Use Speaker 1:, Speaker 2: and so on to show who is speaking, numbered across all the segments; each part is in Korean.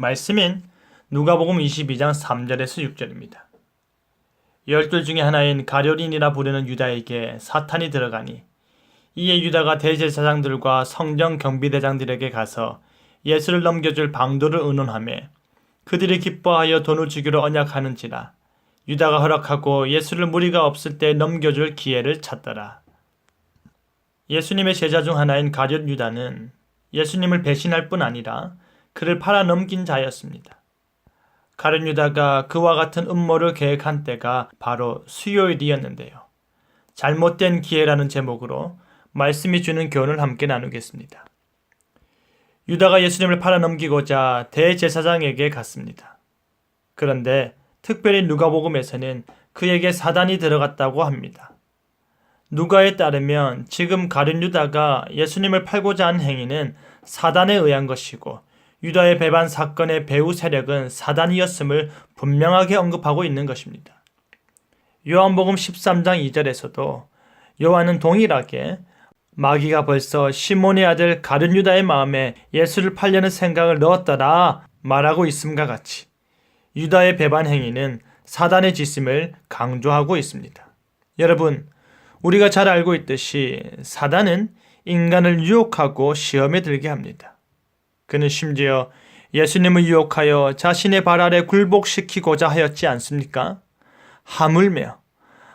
Speaker 1: 말씀인 누가복음 22장 3절에서 6절입니다. 열둘 중에 하나인 가룟인이라 부르는 유다에게 사탄이 들어가니 이에 유다가 대제사장들과 성정 경비대장들에게 가서 예수를 넘겨줄 방도를 의논하며 그들이 기뻐하여 돈을 주기로 언약하는지라 유다가 허락하고 예수를 무리가 없을 때 넘겨줄 기회를 찾더라. 예수님의 제자 중 하나인 가룟 유다는 예수님을 배신할 뿐 아니라 그를 팔아 넘긴 자였습니다. 가룟 유다가 그와 같은 음모를 계획한 때가 바로 수요일이었는데요. 잘못된 기회라는 제목으로 말씀이 주는 교훈을 함께 나누겠습니다. 유다가 예수님을 팔아 넘기고자 대제사장에게 갔습니다. 그런데 특별히 누가복음에서는 그에게 사단이 들어갔다고 합니다. 누가에 따르면 지금 가룟 유다가 예수님을 팔고자 한 행위는 사단에 의한 것이고 유다의 배반 사건의 배후 세력은 사단이었음을 분명하게 언급하고 있는 것입니다. 요한복음 13장 2절에서도 요한은 동일하게 마귀가 벌써 시몬의 아들 가룟 유다의 마음에 예수를 팔려는 생각을 넣었더라 말하고 있음과 같이 유다의 배반 행위는 사단의 짓임을 강조하고 있습니다. 여러분, 우리가 잘 알고 있듯이 사단은 인간을 유혹하고 시험에 들게 합니다. 그는 심지어 예수님을 유혹하여 자신의 발 아래 굴복시키고자 하였지 않습니까? 하물며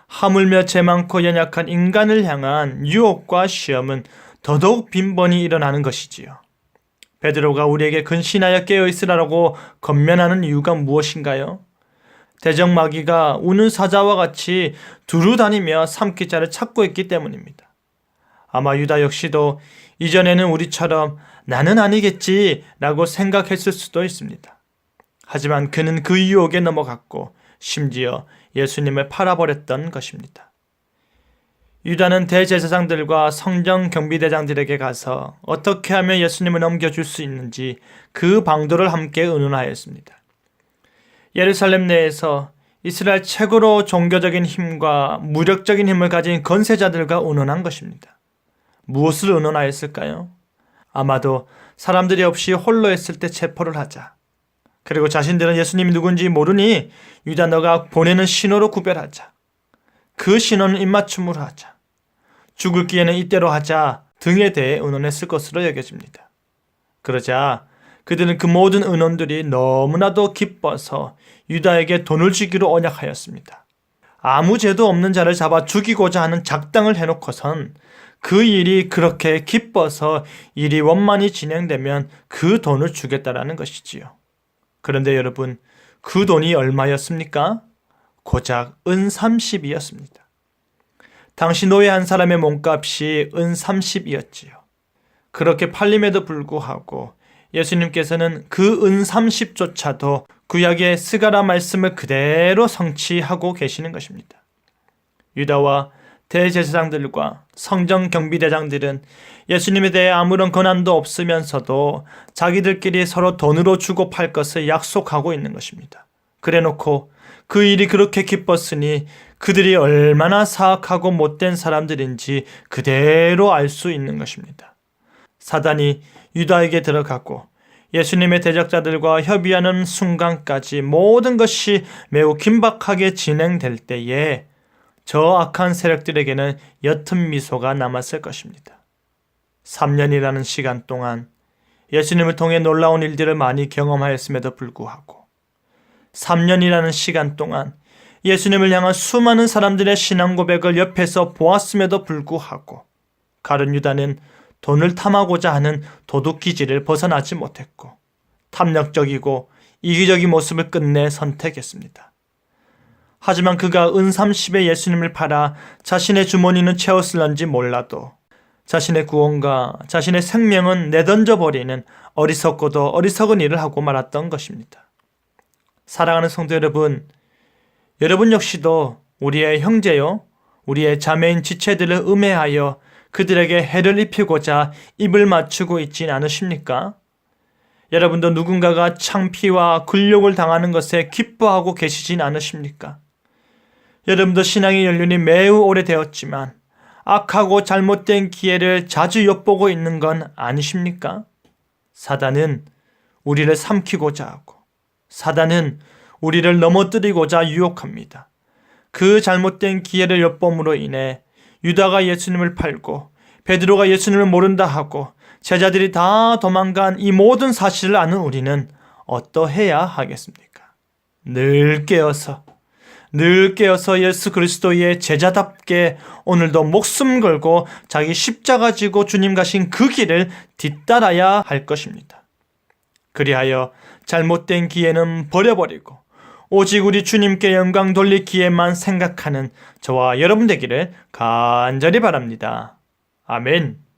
Speaker 1: 하물며 죄 많고 연약한 인간을 향한 유혹과 시험은 더더욱 빈번히 일어나는 것이지요. 베드로가 우리에게 근신하여 깨어 있으라고 건면하는 이유가 무엇인가요? 대적 마귀가 우는 사자와 같이 두루 다니며 삼키자를 찾고 있기 때문입니다. 아마 유다 역시도 이전에는 우리처럼 나는 아니겠지 라고 생각했을 수도 있습니다. 하지만 그는 그 유혹에 넘어갔고 심지어 예수님을 팔아버렸던 것입니다. 유다는 대제사장들과 성정 경비대장들에게 가서 어떻게 하면 예수님을 넘겨줄 수 있는지 그 방도를 함께 의논하였습니다. 예루살렘 내에서 이스라엘 최고로 종교적인 힘과 무력적인 힘을 가진 건세자들과 의논한 것입니다. 무엇을 의논하였을까요? 아마도 사람들이 없이 홀로 했을 때 체포를 하자. 그리고 자신들은 예수님이 누군지 모르니 유다 너가 보내는 신호로 구별하자. 그 신호는 입맞춤으로 하자. 죽을 기에는 이때로 하자 등에 대해 의논했을 것으로 여겨집니다. 그러자 그들은 그 모든 의논들이 너무나도 기뻐서 유다에게 돈을 주기로 언약하였습니다. 아무 죄도 없는 자를 잡아 죽이고자 하는 작당을 해놓고선 그 일이 그렇게 기뻐서 일이 원만히 진행되면 그 돈을 주겠다라는 것이지요. 그런데 여러분, 그 돈이 얼마였습니까? 고작 은 30이었습니다. 당시 노예 한 사람의 몸값이 은 30이었지요. 그렇게 팔림에도 불구하고 예수님께서는 그 은 30조차도 구약의 스가라 말씀을 그대로 성취하고 계시는 것입니다. 유다와 대제사장들과 성정 경비대장들은 예수님에 대해 아무런 권한도 없으면서도 자기들끼리 서로 돈으로 주고 팔 것을 약속하고 있는 것입니다. 그래 놓고 그 일이 그렇게 기뻤으니 그들이 얼마나 사악하고 못된 사람들인지 그대로 알 수 있는 것입니다. 사단이 유다에게 들어갔고 예수님의 대적자들과 협의하는 순간까지 모든 것이 매우 긴박하게 진행될 때에 저 악한 세력들에게는 옅은 미소가 남았을 것입니다. 3년이라는 시간 동안 예수님을 통해 놀라운 일들을 많이 경험하였음에도 불구하고 3년이라는 시간 동안 예수님을 향한 수많은 사람들의 신앙 고백을 옆에서 보았음에도 불구하고 가룟 유다는 돈을 탐하고자 하는 도둑 기질을 벗어나지 못했고 탐욕적이고 이기적인 모습을 끝내 선택했습니다. 하지만 그가 은 30에 예수님을 팔아 자신의 주머니는 채웠을런지 몰라도 자신의 구원과 자신의 생명은 내던져 버리는 어리석고도 어리석은 일을 하고 말았던 것입니다. 사랑하는 성도 여러분, 여러분 역시도 우리의 형제요, 우리의 자매인 지체들을 음해하여 그들에게 해를 입히고자 입을 맞추고 있진 않으십니까? 여러분도 누군가가 창피와 굴욕을 당하는 것에 기뻐하고 계시진 않으십니까? 여러분도 신앙의 연륜이 매우 오래되었지만 악하고 잘못된 기회를 자주 엿보고 있는 건 아니십니까? 사단은 우리를 삼키고자 하고 사단은 우리를 넘어뜨리고자 유혹합니다. 그 잘못된 기회를 엿봄으로 인해 유다가 예수님을 팔고 베드로가 예수님을 모른다 하고 제자들이 다 도망간 이 모든 사실을 아는 우리는 어떠해야 하겠습니까? 늘 깨어서 늘 깨어서 예수 그리스도의 제자답게 오늘도 목숨 걸고 자기 십자가 지고 주님 가신 그 길을 뒤따라야 할 것입니다. 그리하여 잘못된 기회는 버려버리고 오직 우리 주님께 영광 돌리기에만 생각하는 저와 여러분 되기를 간절히 바랍니다. 아멘.